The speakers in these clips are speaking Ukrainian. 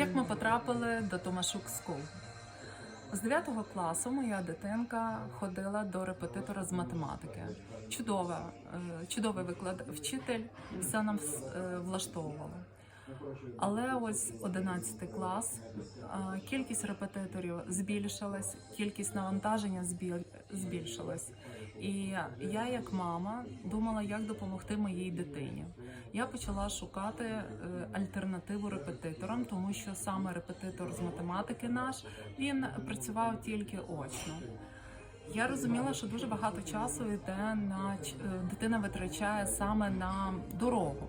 Як ми потрапили до Томашук School? З 9 класу моя дитинка ходила до репетитора з математики. Чудова, е, чудовий виклад вчитель, все нам влаштовувала. влаштовувало. Але ось 11 клас, кількість репетиторів збільшилась, кількість навантаження збіль- збільшилась. І я, як мама, думала, як допомогти моїй дитині. Я почала шукати е, альтернативу репетиторам, тому що саме репетитор з математики наш він працював тільки очно. Я розуміла, що дуже багато часу йде на е, дитина витрачає саме на дорогу.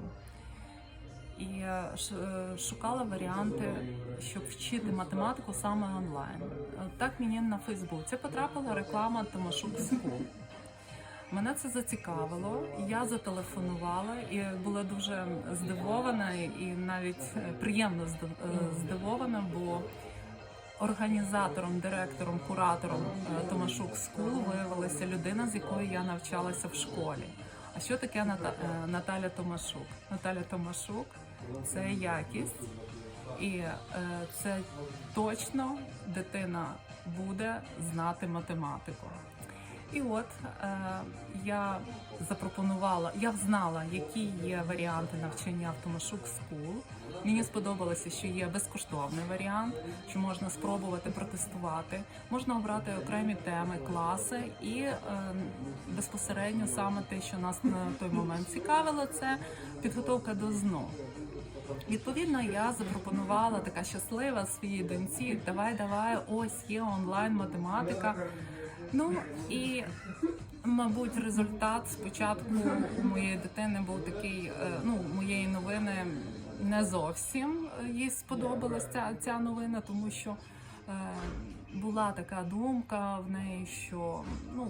І е, шукала варіанти, щоб вчити математику саме онлайн. Е, Так мені на Фейсбуці потрапила реклама Томашук School. Мене це зацікавило. Я зателефонувала і була дуже здивована і навіть е, приємно здивована, бо організатором, директором, куратором Томашук Скул виявилася людина, з якою я навчалася в школі. А що таке Наталя Томашук? Наталя Томашук це якість, і е, це точно дитина буде знати математику. І от е, я запропонувала, я знала, які є варіанти навчання в Томашук School. Мені сподобалося, що є безкоштовний варіант, що можна спробувати протестувати, можна обрати окремі теми, класи, і е, безпосередньо саме те, що нас на той момент цікавило, це підготовка до ЗНО. Відповідно, я запропонувала така щаслива своїй доньці. Давай, давай, ось є онлайн математика. Ну і мабуть, результат спочатку у моєї дитини був такий. е, Ну, моєї новини не зовсім їй сподобалася ця, ця новина, тому що е, була така думка в неї, що ну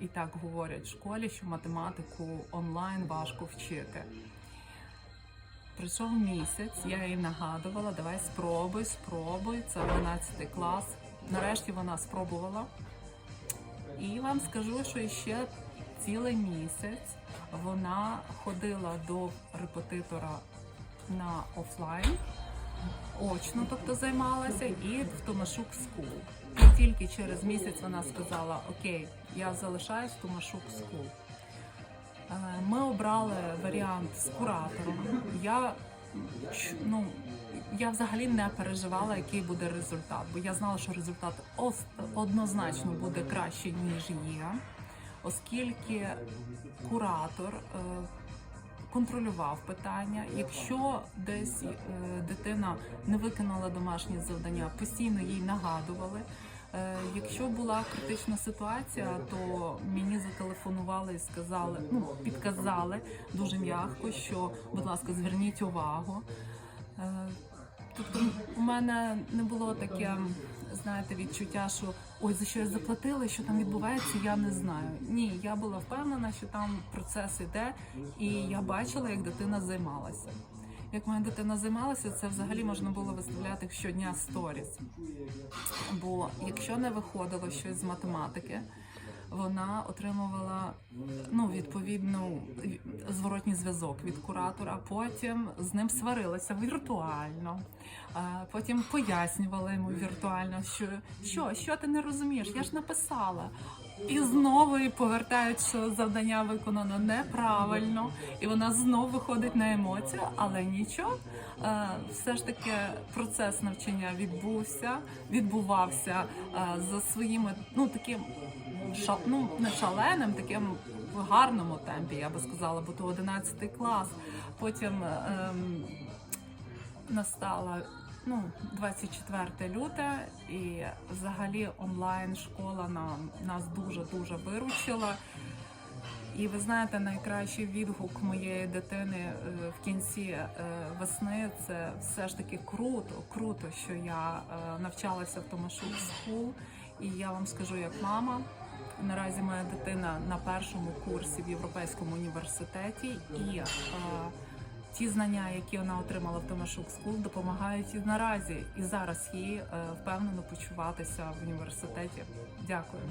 і так говорять в школі, що математику онлайн важко вчити. Прийшов місяць, я їй нагадувала, давай спробуй, спробуй. Це 11 клас. Нарешті вона спробувала. І вам скажу, що ще цілий місяць вона ходила до репетитора на офлайн, очно, тобто займалася, і в Томашук Скул. І тільки через місяць вона сказала: Окей, я залишаюсь в Томашук Скул. Е, Ми обрали варіант з куратором. Я ну я взагалі не переживала, який буде результат, бо я знала, що результат однозначно буде кращий ніж є, оскільки куратор е, контролював питання. Якщо десь е, дитина не виконала домашнє завдання, постійно їй нагадували. Е, Якщо була критична ситуація, то мені зателефонували і сказали, ну підказали дуже м'яко, що, будь ласка, зверніть увагу. Е, Тобто у мене не було таке, знаєте, відчуття, що ой, за що я заплатила, що там відбувається, я не знаю. Ні, я була впевнена, що там процес іде, і я бачила, як дитина займалася. Як моя дитина займалася, це взагалі можна було виставляти щодня сторіс. Бо якщо не виходило щось з математики, вона отримувала відповідну зворотній зв'язок від куратора. Потім з ним сварилася віртуально. Потім пояснювала йому віртуально, що що, що ти не розумієш? Я ж написала. І знову їй повертають, що завдання виконано неправильно, і вона знову виходить на емоцію, але нічого. Все ж таки процес навчання відбувся, відбувався за своїми, ну таким ну, не шаленим, таким в гарному темпі, я би сказала, бо то 11 клас. Потім ем, настала ну, 24 люте, і взагалі онлайн школа нам нас дуже дуже виручила. І ви знаєте, найкращий відгук моєї дитини е, в кінці е, весни це все ж таки круто, круто, що я е, навчалася в Томашук School. І я вам скажу, як мама. Наразі моя дитина на першому курсі в Європейському університеті, і е, ті знання, які вона отримала в Томашук School, допомагають і наразі, і зараз їй е, впевнено почуватися в університеті. Дякую.